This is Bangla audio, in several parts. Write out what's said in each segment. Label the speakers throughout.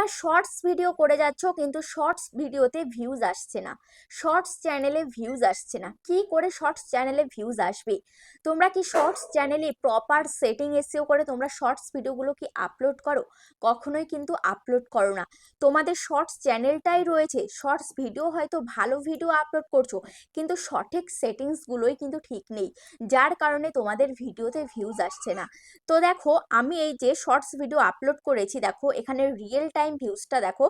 Speaker 1: তোমরা শর্টস ভিডিও করে যাচ্ছ, কিন্তু শর্টস ভিডিওতে ভিউজ আসছে না। শর্টস চ্যানেলে ভিউজ আসছে না। কি করে শর্টস চ্যানেলে ভিউজ আসবে? তোমরা কি শর্টস চ্যানেলে প্রপার সেটিং এসেও করে তোমরা শর্টস ভিডিওগুলো কি আপলোড করো? কখনোই কিন্তু আপলোড করো না। তোমাদের শর্টস চ্যানেলটাই রয়েছে। শর্টস ভিডিও হয়তো ভালো ভিডিও আপলোড করছ, কিন্তু সঠিক সেটিংসগুলোই কিন্তু ঠিক নেই। যার কারণে তোমাদের ভিডিওতে ভিউজ আসছে না। তো দেখো, আমি এই যে শর্টস ভিডিও আপলোড করেছি, দেখো, এখানে রিয়েল টাইম ভিউজটা দেখো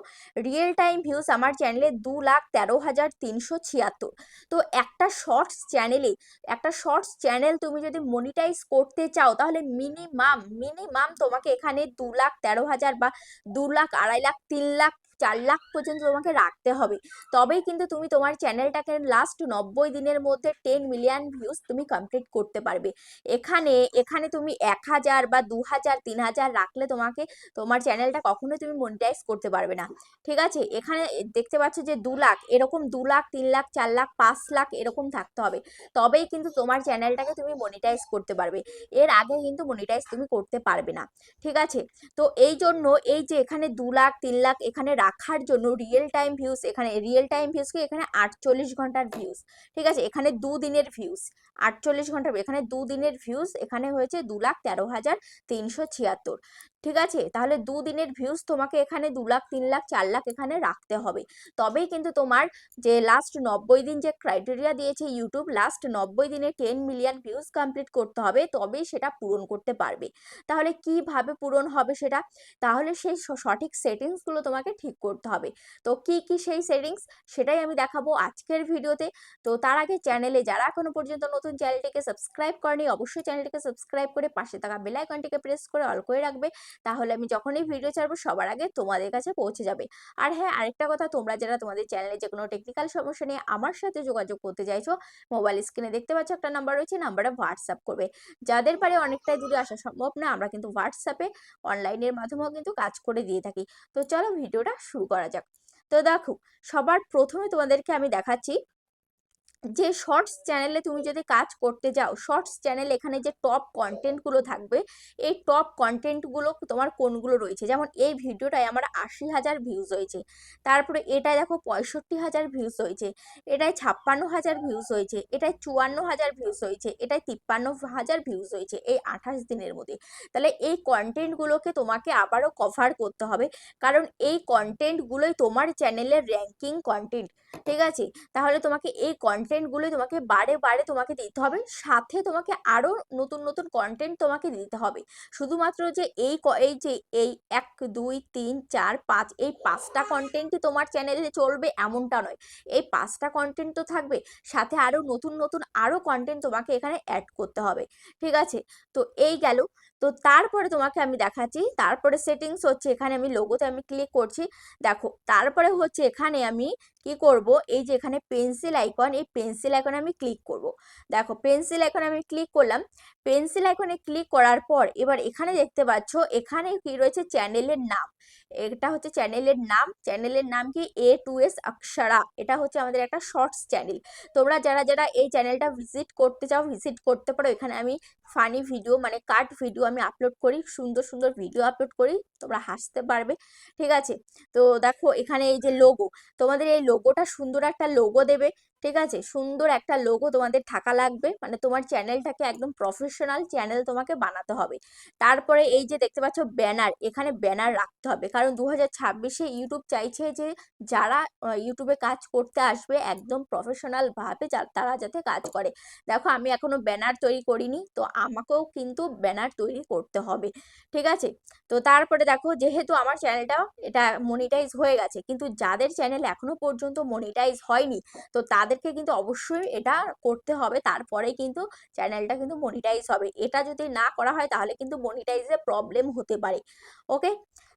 Speaker 1: রিয়েল টাইম ভিউজ আমার চ্যানেলে দু লাখ তেরো হাজার তিনশো ছিয়াত্তর। তো একটা শর্টস চ্যানেলে একটা শর্টস চ্যানেল তুমি যদি মনিটাইজ করতে চাও, তাহলে মিনিমাম মিনিমাম তোমাকে এখানে দু লাখ তেরো হাজার বা দু লাখ আড়াই লাখ, তিন লাখ চার লাখ পর্যন্ত তোমাকে রাখতে হবে। তবেই কিন্তু তুমি তোমার চ্যানেলটাকে লাস্ট নব্বই দিনের মধ্যে টেন মিলিয়ন ভিউজ তুমি কমপ্লিট করতে পারবে। এখানে এখানে তুমি এক হাজার বা দু হাজার, তিন হাজার রাখলে তোমাকে, তোমার চ্যানেলটা কখনোই তুমি মনিটাইজ করতে পারবে না। ঠিক আছে? এখানে দেখতে পাচ্ছ যে দু লাখ, এরকম দু লাখ, তিন লাখ, চার লাখ, পাঁচ লাখ এরকম থাকতে হবে। তবেই কিন্তু তোমার চ্যানেলটাকে তুমি মনিটাইজ করতে পারবে। এর আগে কিন্তু মনিটাইজ তুমি করতে পারবে না। ঠিক আছে? তো এই জন্য এই যে এখানে দু লাখ, তিন লাখ এখানে রাখার জন্য রিয়েল টাইম ভিউজ এখানে রিয়েল টাইম ভিউজকে এখানে আটচল্লিশ ঘণ্টার ভিউজ ঠিক আছে? এখানে দুদিনের ভিউজ আটচল্লিশ ঘণ্টার এখানে দুদিনের ভিউজ এখানে হয়েছে দু লাখ তেরো হাজার তিনশো ছিয়াত্তর, ঠিক আছে? তাহলে দুদিনের ভিউজ তোমাকে এখানে দু লাখ, তিন লাখ, চার লাখ এখানে রাখতে হবে। তবেই কিন্তু তোমার যে লাস্ট নব্বই দিন যে ক্রাইটেরিয়া দিয়েছে ইউটিউব লাস্ট নব্বই দিনে টেন মিলিয়ন ভিউজ কমপ্লিট করতে হবে, তবেই সেটা পূরণ করতে পারবে। তাহলে কীভাবে পূরণ হবে সেটা? তাহলে সেই সঠিক সেটিংসগুলো তোমাকে ঠিক করতে হবে। তো কি কি সেই সেটিংস সেটাই আমি দেখাবো আজকের ভিডিওতে। তো তার আগে চ্যানেলে যারা এখনও পর্যন্ত নতুন চ্যানেলটিকে সাবস্ক্রাইব করেনি, অবশ্যই চ্যানেলটিকে সাবস্ক্রাইব করে পাশে থাকা বেল আইকনটিকে প্রেস করে অল করে রাখবে। তাহলে আমি যখনই ভিডিও ছাড়বো, সবার আগে তোমাদের কাছে পৌঁছে যাবে। আর হ্যাঁ আরেকটা কথা, তোমরা যারা তোমাদের চ্যানেলে যে কোনো টেকনিক্যাল সমস্যা নিয়ে আমার সাথে যোগাযোগ করতে চাইছো মোবাইল স্ক্রিনে দেখতে পাচ্ছ একটা নাম্বার রয়েছে নাম্বারে হোয়াটসঅ্যাপ করবে। যাদের পারে অনেকটাই দূরে আসা সম্ভব না, আমরা কিন্তু হোয়াটসঅ্যাপে অনলাইনের মাধ্যমেও কিন্তু কাজ করে দিয়ে থাকি। তো চলো ভিডিওটা শুরু করা যাক। তো দেখো সবার প্রথমে তোমাদেরকে আমি দেখাচ্ছি যে শর্টস চ্যানেলে তুমি যদি কাজ করতে যাও শর্টস চ্যানেল এখানে যে টপ কন্টেন্টগুলো থাকবে, এই টপ কন্টেন্টগুলো তোমার কোনগুলো রয়েছে? যেমন এই ভিডিওটায় আমার আশি হাজার ভিউজ হয়েছে। তারপরে এটায় দেখো পঁয়ষট্টি হাজার ভিউজ হয়েছে। এটায় ছাপ্পান্ন হাজার ভিউজ হয়েছে। এটায় চুয়ান্ন হাজার ভিউজ হয়েছে। এটায় তিপ্পান্ন হাজার ভিউজ হয়েছে এই আঠাশ দিনের মধ্যে। তাহলে এই কন্টেন্টগুলোকে তোমাকে আবারও কভার করতে হবে। কারণ এই কন্টেন্টগুলোই তোমার চ্যানেলের র্যাঙ্কিং কন্টেন্ট ঠিক আছে? তাহলে তোমাকে এই কন্টেন্টগুলোই তোমাকে বারে বারে তোমাকে দিতে হবে। সাথে তোমাকে আরও নতুন নতুন কন্টেন্ট তোমাকে দিতে হবে। শুধুমাত্র যে এই এই যে এই এক, দুই, তিন, চার, পাঁচ, এই পাঁচটা কন্টেন্টই তোমার চ্যানেলে চলবে এমনটা নয়। এই পাঁচটা কন্টেন্ট তো থাকবে, সাথে আরও নতুন নতুন আরও কন্টেন্ট তোমাকে এখানে অ্যাড করতে হবে। ঠিক আছে? তো এই গেল। তো তারপরে তোমাকে আমি দেখাচ্ছি, তারপরে সেটিংস হচ্ছে, এখানে আমি লোগোতে আমি ক্লিক করছি। দেখো, তারপরে হচ্ছে এখানে আমি কি করব? এই যে এখানে পেন্সিল আইকন এই পেন্সিল আইকনে আমি ক্লিক করব। দেখো পেন্সিল আইকনে আমি ক্লিক করলাম। পেন্সিল আইকনে ক্লিক করার পর, এবার এখানে দেখতে পাচ্ছ, এখানে কি রয়েছে চ্যানেলের নাম। এটা হচ্ছে চ্যানেলের নাম। চ্যানেলের নাম কি এ টু এস অক্ষরা এটা হচ্ছে আমাদের একটা শর্টস চ্যানেল তোমরা যারা যারা এই চ্যানেলটা ভিজিট করতে চাও ভিজিট করতে পারো। এখানে আমি ফানি ভিডিও মানে কাট ভিডিও আমি আপলোড করি, সুন্দর সুন্দর ভিডিও আপলোড করি। তোমরা হাসতে পারবে। ঠিক আছে? তো দেখো, এখানে এই যে লোগো তোমাদের এই লোগোটা সুন্দর একটা লোগো দেবে। ঠিক আছে? সুন্দর একটা লোগো তোমাদের থাকা লাগবে। মানে তোমার চ্যানেলটাকে একদম প্রফেশনাল চ্যানেল তোমাকে বানাতে হবে। তারপরে এই যে দেখতে পাচ্ছ ব্যানার এখানে ব্যানার রাখতে হবে। কারণ দু হাজার ছাব্বিশে ইউটিউব চাইছে যে যারা ইউটিউবে কাজ করতে আসবে একদম প্রফেশনাল ভাবে তারা যাতে কাজ করে। দেখো আমি এখনও ব্যানার তৈরি করিনি, তো আমাকেও কিন্তু ব্যানার তৈরি করতে হবে, ঠিক আছে? তো তারপরে দেখো যেহেতু আমার চ্যানেলটা এটা মনিটাইজ হয়ে গেছে, কিন্তু যাদের চ্যানেল এখনও পর্যন্ত মনিটাইজ হয়নি, তো তাদেরকে কিন্তু অবশ্যই এটা করতে হবে তারপরে কিন্তু চ্যানেলটা কিন্তু মনিটাইজ হবে। এটা যদি না করা হয় তাহলে কিন্তু মনিটাইজে প্রবলেম হতে পারে ওকে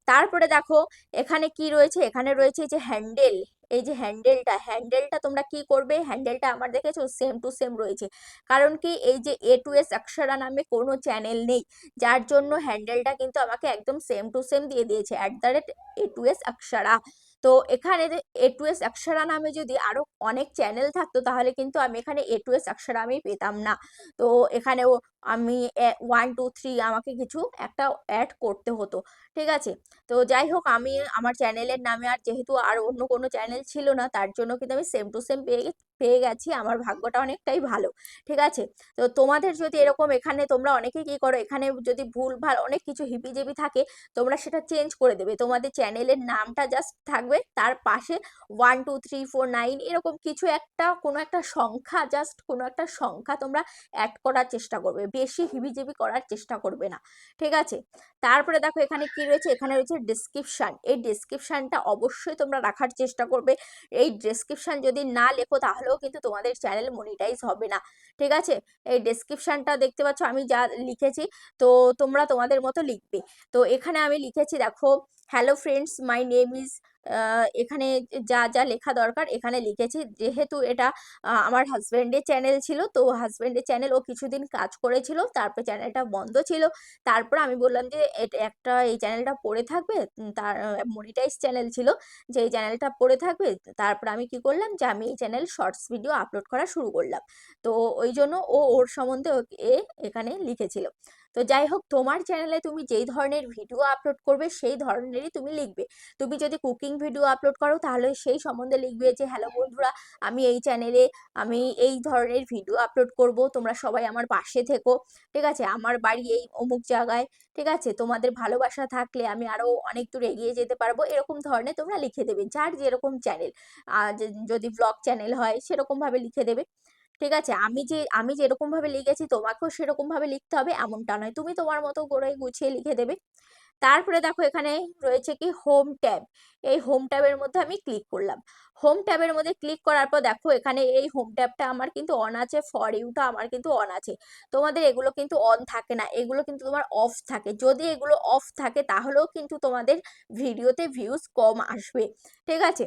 Speaker 1: তারপরে দেখো, এখানে কি রয়েছে? এখানে রয়েছে যে হ্যান্ডেল এই যে হ্যান্ডেলটা হ্যান্ডেলটা তোমরা কি করবে? হ্যান্ডেলটা আমার দেখেছ? সেম টু সেম রয়েছে। কারণ কি, এই যে এ টু এস অক্ষরা নামে কোনো চ্যানেল নেই, যার জন্য হ্যান্ডেলটা কিন্তু আমাকে একদম সেম টু সেম দিয়ে দিয়েছে at the rate A to S Akshara তো এখানে এ টু এস অক্ষরা নামে যদি আরও অনেক চ্যানেল থাকতো, তাহলে কিন্তু আমি এখানে এ টু এস অক্ষরা আমি পেতাম না। তো এখানেও আমি ওয়ান টু থ্রি আমাকে কিছু একটা অ্যাড করতে হতো ঠিক আছে? তো যাই হোক আমি আমার চ্যানেলের নামে আর যেহেতু আর অন্য কোনো চ্যানেল ছিল না তার জন্য কিন্তু আমি সেম টু সেম পেয়ে পেয়ে গেছি আমার ভাগ্যটা অনেকটাই ভালো ঠিক আছে? তো তোমাদের যদি এরকম এখানে তোমরা অনেকে কি করো এখানে যদি ভুল ভালো অনেক কিছু হিবিজিবি থাকে তোমরা সেটা চেঞ্জ করে দেবে তোমাদের চ্যানেলের নামটা জাস্ট থাকবে তার পাশে one two three four nine এরকম কিছু একটা কোনো একটা সংখ্যা জাস্ট কোনো একটা সংখ্যা তোমরা অ্যাড করার চেষ্টা করবে বেশি হিবিজিবি করার চেষ্টা করবে না। ঠিক আছে? তারপরে দেখো এখানে কি রয়েছে? এখানে রয়েছে ডিসক্রিপশান এই ডিসক্রিপশানটা অবশ্যই তোমরা রাখার চেষ্টা করবে। এই ডিসক্রিপশান যদি না লেখো, তাহলেও কিন্তু তোমাদের চ্যানেল মনিটাইজ হবে না। ঠিক আছে? এই ডেসক্রিপশানটা দেখতে পাচ্ছ, আমি যা লিখেছি, তো তোমরা তোমাদের মতো লিখবে। তো এখানে আমি লিখেছি, দেখো hello friends my name is এখানে যা যা লেখা দরকার এখানে লিখেছি। যেহেতু এটা আমার হাজব্যান্ডের চ্যানেল ছিল, তো হাজব্যান্ডের চ্যানেল ও কিছুদিন কাজ করেছিল, তারপর চ্যানেলটা বন্ধ ছিল। তারপর আমি বললাম যে একটা এই চ্যানেলটা পড়ে থাকবে তার মনিটাইজ চ্যানেল ছিল, যে এই চ্যানেলটা পড়ে থাকবে, তারপর আমি কি করলাম যে, আমি এই চ্যানেল শর্টস ভিডিও আপলোড করা শুরু করলাম। তো ওই জন্য ও ওর সম্বন্ধে এ এখানে লিখেছিল। তো যাই হোক, তোমার চ্যানেলে তুমি যেই ধরনের ভিডিও আপলোড করবে, সেই ধরনেরই তুমি লিখবে। তুমি যদি কুকিং ভিডিও আপলোড করো, তাহলে সেই সম্বন্ধে লিখবে যে হ্যালো বন্ধুরা, আমি এই চ্যানেলে আমি এই ধরনের ভিডিও আপলোড করব। তোমরা সবাই আমার পাশে থেকো। ঠিক আছে? আমার বাড়ি এই অমুক জায়গায়। ঠিক আছে? তোমাদের ভালোবাসা থাকলে আমি আরও অনেক দূর এগিয়ে যেতে পারব। এরকম ধরনের তোমরা লিখে দেবে। যার যেরকম চ্যানেল যদি ব্লগ চ্যানেল হয়, সেরকমভাবে লিখে দেবে। ঠিক আছে? আমি যে, আমি যেরকম ভাবে লিখেছি তোমাকেও সেরকম ভাবে লিখতে হবে, এমনটা নয়। তুমি তোমার মতো করে গুছিয়ে লিখে দেবে। তারপরে দেখো এখানে রয়েছে কি হোম ট্যাব এই হোম ট্যাবের মধ্যে আমি ক্লিক করলাম। হোম ট্যাবের মধ্যে ক্লিক করার পর দেখো এখানে এই হোম ট্যাবটা আমার কিন্তু অন আছে ফর ইউটা আমার কিন্তু অন আছে। তোমাদের এগুলো কিন্তু অন থাকে না, এগুলো কিন্তু তোমার অফ থাকে। যদি এগুলো অফ থাকে তাহলেও কিন্তু তোমাদের ভিডিওতে ভিউজ কম আসবে। ঠিক আছে?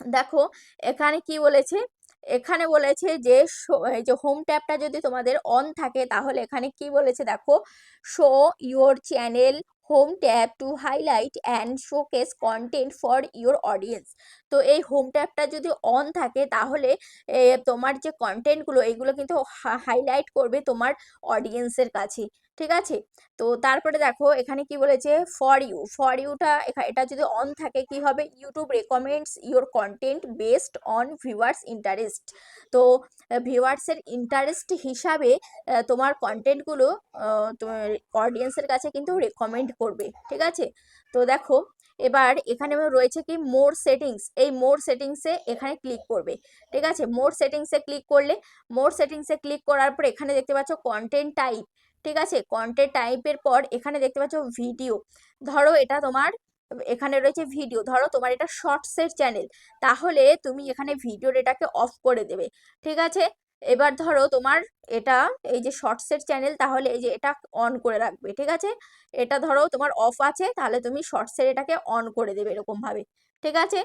Speaker 1: দেখো এখানে কি বলেছে? এখানে বলেছে যে যে হোম ট্যাবটা যদি তোমাদের অন থাকে, তাহলে এখানে কি বলেছে দেখো? Show your channel home tab to highlight and showcase content for your audience তো এই হোম ট্যাবটা যদি অন থাকে, তাহলে তোমার যে কন্টেন্টগুলো এগুলো কিন্তু হাইলাইট করবে তোমার অডিয়েন্সের কাছে। ঠিক আছে? তো তারপরে দেখো, এখানে কি বলেছে? ফর ইউ ফর ইউটা এটা যদি অন থাকে কি হবে? YouTube recommends your content based on viewers interest তো ভিউয়ার্সের ইন্টারেস্ট হিসাবে তোমার কন্টেন্টগুলো তোমার অডিয়েন্সের কাছে কিন্তু রেকমেন্ড করবে। ঠিক আছে? তো দেখো, এবার এখানে রয়েছে কি? মোর সেটিংস এই মোর সেটিংসে এখানে ক্লিক করবে। ঠিক আছে? মোর সেটিংসে ক্লিক করলে মোর সেটিংসে ক্লিক করার পর এখানে দেখতে পাচ্ছ কন্টেন্ট টাইপ ঠিক আছে? কন্টেন্ট টাইপের পর এখানে দেখতে পাচ্ছ ভিডিও ধরো এটা তোমার, এখানে রয়েছে ভিডিও ধরো তোমার এটা শর্টসের চ্যানেল তাহলে তুমি এখানে ভিডিওর এটাকে অফ করে দেবে। ঠিক আছে? এবার ধরো তোমার এটা, এই যে শর্টসের চ্যানেল তাহলে এই যে এটা অন করে রাখবে। ঠিক আছে? এটা ধরো তোমার অফ আছে, তাহলে তুমি শর্টসের এটাকে অন করে দেবে এরকমভাবে। ঠিক আছে?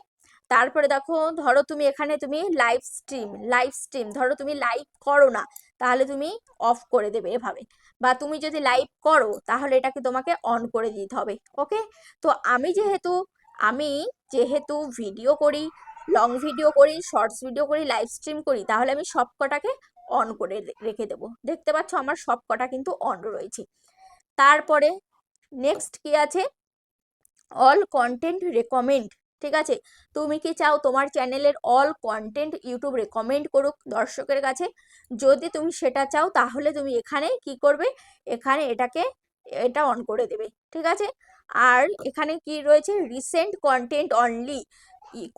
Speaker 1: তারপরে দেখো, ধরো তুমি এখানে তুমি লাইভ স্ট্রিম লাইভ স্ট্রিম ধরো তুমি লাইভ করো না। তাহলে তুমি অফ করে দেবে এভাবে। বা তুমি যদি লাইভ করো, তাহলে এটাকে তোমাকে অন করে দিতে হবে ওকে তো আমি যেহেতু আমি যেহেতু ভিডিও করি লং ভিডিও করি শর্টস ভিডিও করি লাইভ স্ট্রিম করি, তাহলে আমি সব কটাকে অন করে রেখে দেব। দেখতে পাচ্ছ আমার সব কটা কিন্তু অন রয়েছে। তারপরে নেক্সট কি আছে? অল কন্টেন্ট রেকমেন্ড ঠিক আছে? তুমি কি চাও তোমার চ্যানেলের অল কন্টেন্ট ইউটিউব রেকমেন্ড করুক দর্শকের কাছে? যদি তুমি সেটা চাও, তাহলে তুমি এখানে কি করবে? এখানে এটাকে, এটা অন করে দেবে। ঠিক আছে? আর এখানে কি রয়েছে? Recent content only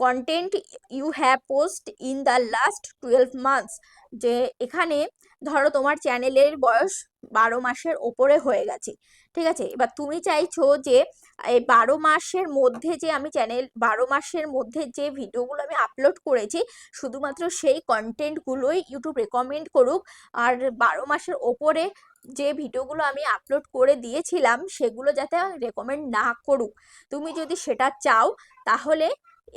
Speaker 1: content you have post in the last twelve months যে, এখানে ধরো তোমার চ্যানেলের বয়স বারো মাসের ওপরে হয়ে গেছে, ঠিক আছে? এবার তুমি চাইছো যে এই বারো মাসের মধ্যে যে আমি চ্যানেল বারো মাসের মধ্যে যে ভিডিওগুলো আমি আপলোড করেছি, শুধুমাত্র সেই কন্টেন্টগুলোই ইউটিউব রেকমেন্ড করুক। আর বারো মাসের ওপরে যে ভিডিওগুলো আমি আপলোড করে দিয়েছিলাম, সেগুলো যাতে রেকমেন্ড না করুক। তুমি যদি সেটা চাও, তাহলে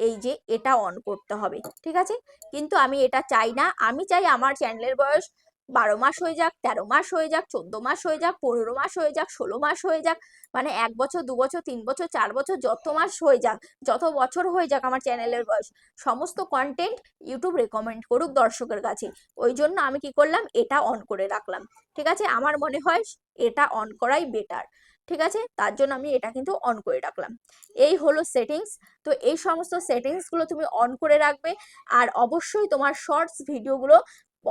Speaker 1: এই যে এটা অন করতে হবে, ঠিক আছে? কিন্তু আমি এটা চাই না। আমি চাই আমার চ্যানেলের বয়স বারো মাস হয়ে যাক, তেরো মাস হয়ে যাক, চোদ্দ মাস হয়ে যাক, পনেরো মাস হয়ে যাক, ষোলো মাস হয়ে যাক মানে এক বছর, দু বছর, তিন বছর, চার বছর, যত মাস হয়ে যাক, যত বছর হয়ে যাক আমার চ্যানেলের বয়স, সমস্ত কন্টেন্ট ইউটিউব রেকমেন্ড করুক দর্শকের কাছে। ওই জন্য আমি কি করলাম, এটা অন করে রাখলাম, ঠিক আছে? আমার মনে হয় এটা অন করাই বেটার ঠিক আছে? তার জন্য আমি এটা কিন্তু অন করে রাখলাম। এই হলো সেটিংস তো এই সমস্ত সেটিংসগুলো তুমি অন করে রাখবে। আর অবশ্যই তোমার শর্টস ভিডিওগুলো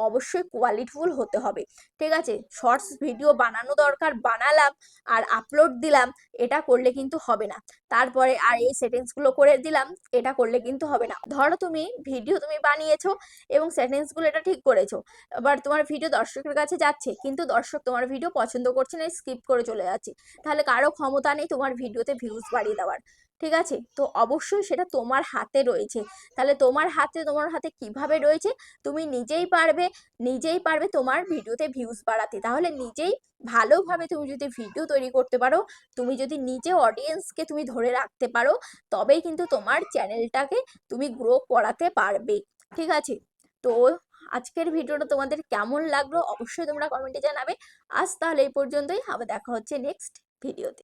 Speaker 1: অবশ্যই কোয়ালিটিফুল হতে হবে। ঠিক আছে? শর্টস ভিডিও বানানো দরকার, বানালাম আর আপলোড দিলাম, এটা করলে কিন্তু হবে না। তারপরে আর এই সেটিংসগুলো করে দিলাম, এটা করলে কিন্তু হবে না। ধরো তুমি ভিডিও তুমি বানিয়েছো এবং সেটিংসগুলো এটা ঠিক করেছ। এবার তোমার ভিডিও দর্শকের কাছে যাচ্ছে, কিন্তু দর্শক তোমার ভিডিও পছন্দ করছে না স্কিপ করে চলে যাচ্ছে। তাহলে কারও ক্ষমতা নেই তোমার ভিডিওতে ভিউজ বাড়িয়ে দেওয়ার। ঠিক আছে? তো অবশ্যই সেটা তোমার হাতে রয়েছে। তাহলে তোমার হাতে তোমার হাতে কীভাবে রয়েছে? তুমি নিজেই পারবে নিজেই পারবে তোমার ভিডিওতে ভিউজ বাড়াতে। তাহলে নিজেই ভালোভাবে তুমি যদি ভিডিও তৈরি করতে পারো, তুমি যদি নিজে অডিয়েন্সকে তুমি ধরে রাখতে পারো, তবেই কিন্তু তোমার চ্যানেলটাকে তুমি গ্রো করাতে পারবে। ঠিক আছে? তো আজকের ভিডিওটা তোমাদের কেমন লাগল? অবশ্যই তোমরা কমেন্টে জানাবে। আজ তাহলে এই পর্যন্তই। আবার দেখা হচ্ছে নেক্সট ভিডিওতে